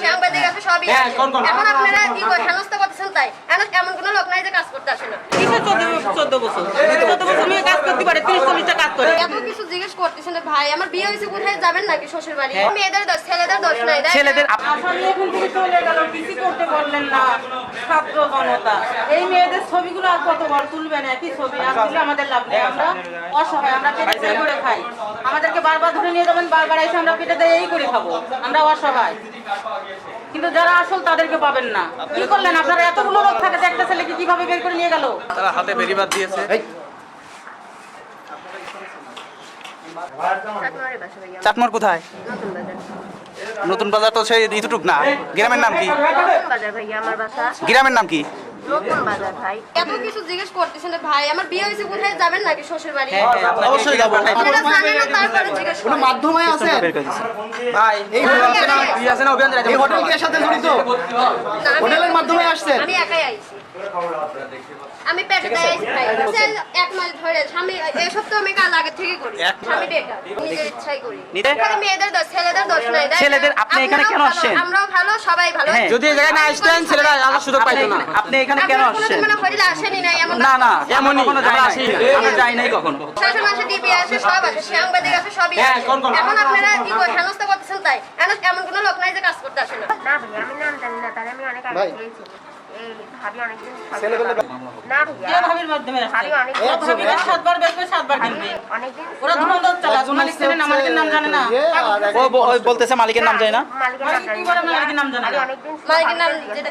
সাংবাদিক আছে সবই হ্যাঁ, আছে। কোন কোন? এখন আপনারা কি করে হেনস্থা করতেছেন তাই এমন এমন কোনো লোক নাই যে কাজ করতে আসে না চোদ্দ চোদ্দ বছর চোদ্দ করতে পারে তিরিশ চল্লিশটা কাজ করে। এত কিছু জিজ্ঞেস করতেছেন যে ভাই আমার বিয়ে হয়েছে কোথায়? যাবেন নাকি শ্বশুর বাড়ি মেয়েদের দোষ ছেলেদের দোষ নাই ছেলেদের আসামি এখন থেকে চলে গেল কিছু করতে পারলেন না ছাত্র জনতা। এই মেয়েদের ছবিগুলো আর কত বড় তুলবেন? একই ছবি আর তুলে আমাদের লাভ নেই। আমরা অসহায় আমরা পেটে পেটে করে খাই। আমাদেরকে বারবার ধরে নিয়ে যাবেন বারবার এসে আমরা পেটে দিয়ে এই করে খাব। আমরা অসহায়। কিন্তু যারা আসল তাদেরকে পাবেন না। কি করলেন? আপনারা এতগুলো লোক থাকে একটা ছেলেকে কীভাবে বের করে নিয়ে গেল? তারা হাতে বেরিবাদ দিয়েছে। চাটমার কোথায়? নতুন বাজার। তো সেই ইতুটুক না। গ্রামের নাম কি? গ্রামের নাম কি? এত কিছু জিজ্ঞেস করতেছেন ভাই আমার বিয়ে হয়েছে কোথায়? যাবেন নাকি শ্বশুর বাড়ি অবশ্যই যাব। তারপরে জিজ্ঞেস কোনো মাধ্যমে আছে? ভাই এই হোটেল আছে না ই আছে না অভিযান এই হোটেল কি সাথে জড়িত? আমি- হোটেলের মাধ্যমে আসছেন? আমি একাই আইছি। আমি পেটে আইছি ভাই। এক মাস ধরে স্বামী এই সপ্তাহ আমি কাজ আগে থেকে করি। এক মাস? নিজের ইচ্ছাই করি। এখানে মেয়েদের দোষ ছেলেদের দোষ নাই। ছেলেদের আপনি এখানে কেন আসছেন? আমরাও ভালো সবাই ভালো। হ্যাঁ। যদি এই জায়গায় না আসতেন ছেলেরা আসার সুযোগ পাইতো না। আপনি এখানে কেন আপনারা আসছেন? মানে আসেনি নাই এমন না না এমনই, কখনো যাই নাই। আসি। আমরা যাই নাই কখনো। শাসন মাসে টিভি আছে সব আছে সাংবাদিক আছে সবই হ্যাঁ, আছে। কোন কোন? এখন আপনারা কি হেনস্থা করতেছেন তাই? এমন- এমন কোনো লোক নাই যে কাজ করতে আসে না। না ভাই আমি নাম জানি না তাহলে আমি অনেক আগে ভাই। থেকেই চিনি। এই ভাবি অনেকদিন ছেলেগুলো না কে ভাইয়া ভাবির মাধ্যমে আসছে? ভাবি অনেক ও ভাবিরা সাতবার বেরবে সাতবার কিনবে অনেকদিন ওরা ধুমন্দর চালা মালিক ছিলেন না মালিকের নাম জানে না। বলতেছে মালিকের নাম মালিকের নাম জানি না। মালিকের নাম জানে আমি না। অনেকদিন মালিকের নাম যেটা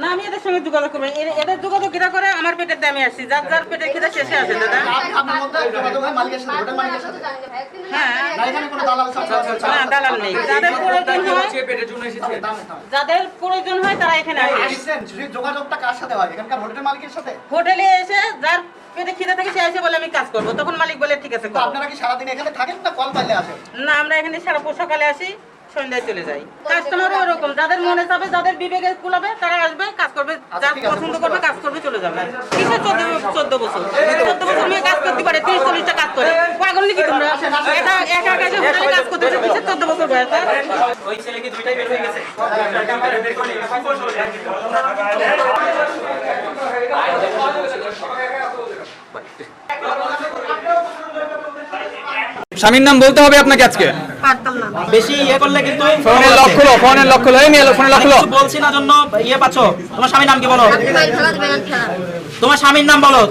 না আমি এদের সঙ্গে যোগাযোগ করব এদের যোগাযোগ কিরা করে আমার পেটের দামে আসছি। যার যার পেটের খিদে শেষে দাদা। হয় মালিকের সাথে হোটেল মালিকের সাথে। না এখানে কোনো দালাল সাথে না দালাল নেই। যাদের প্রয়োজন হয় যাদের প্রয়োজন হয় তারা এখানে আসে। আসছেন সেই যোগাযোগটা কার সাথে হয়? এখানকার হোটেল মালিকের সাথে? হোটেলে এসে যার পেটে খিদে থাকে সে এসে বলে আমি কাজ করব। তখন মালিক বলে ঠিক আছে আপনারা কি সারাদিন এখানে থাকেন না কল পাইলে আসেন? না আমরা এখানে সারা পোশাকালে আসি। সন্ধ্যায় চলে যাই কাস্টমারও ওরকম যাদের মনে চাবে যাদের বিবেকে কুলাবে তারা আসবে কাজ করবে আছে, পছন্দ করবে কাজ করবে চলে যাবে কিসের চোদ্দ চোদ্দ বছর চোদ্দ বছর মেয়ে কাজ করতে পারে তিরিশ চল্লিশটা কাজ করে পাগল নাকি তোমরা একা একা যে হোটেলে কাজ কিসের চোদ্দ বছর বয়স? ওই ছেলে কি দুইটাই বের হয়ে গেছে স্বামীর নাম বলতে হবে আপনাকে আজকে বেশি ইয়ে করলে কিন্তু ফোনের লক খুলো ফোনের লক খুলো এই মেয়ে ফোনের লক খুলো। বলছি না জন্য ইয়ে পাচ্ছ। তোমার স্বামীর নাম কি বলো? তোমার স্বামীর নাম বলো।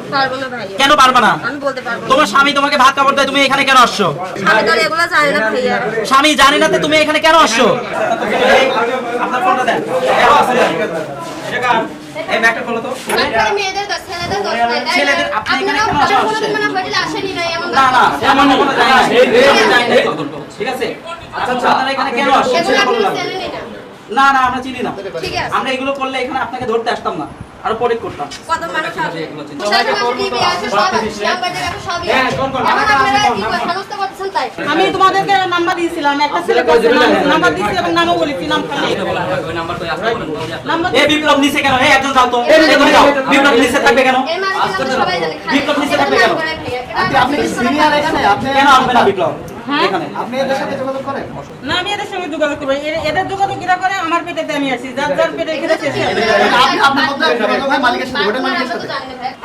কেন পারবে না? আমি বলতে পারব না। তোমার স্বামী তোমাকে ভাত কাপড় দেয় তুমি এখানে কেন আসছো? আমি তো আর এগুলো জানি না স্বামী জানি না তো তুমি এখানে কেন আসছো? আপনার ফোনটা দেন। এই ব্যাগটা খোলো তো। মেয়েদের ছেলেদের আপনি এখানে না না এমন কোনো ঠিক আছে? আচ্ছা আপনারা এখানে কেন আসছেন? না। না না আমরা চিনি না। ঠিক আছে। আমরা এগুলো করলে এখানে আপনাকে ধরতে আসতাম না আর পরে করতাম। কত মানুষ আছে? হ্যাঁ, কোন কোন? করে করতেছেন তাই? আমি তোমাদেরকে নাম্বার দিয়েছিলাম একটা ছেলে নাম্বার দিয়েছি এবং নামও বলেছি নাম খালি নাম্বার এ বিপ্লব নিচে কেন? এই একজন যাও তো। এখানে যাও। বিপ্লব নিচে থাকবে কেন? মানে কি আমরা সবাই জানি খালি বিপ্লব নিচে থাকবে কেন? করে আন্টি, আপনি কি সিনিয়র এখানে আপনি। কেন আসবে না বিপ্লব? এখানে। আপনি এদের সাথে যোগাযোগ করেন? না আমি এদের সঙ্গে যোগাযোগ করব এ- এদের যোগাযোগ কিরা করে? আমার পেটের দামে আসছি যার যার শেষে হয় না। ভাইয়া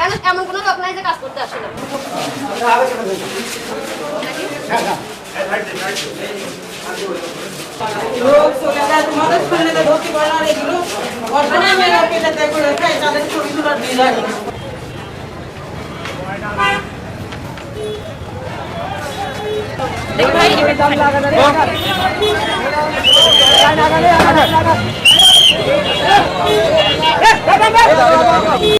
এমন- এমন কোনো লোক নাই যে কাজ করতে আসে না। লোক চলে যায় তোমাদের সামনে যে ধরতে পারে না এগুলো অর্জনে মেয়েরা পেটে দেয় করে খায় তাদের ছবিগুলো আর দিয়ে যায়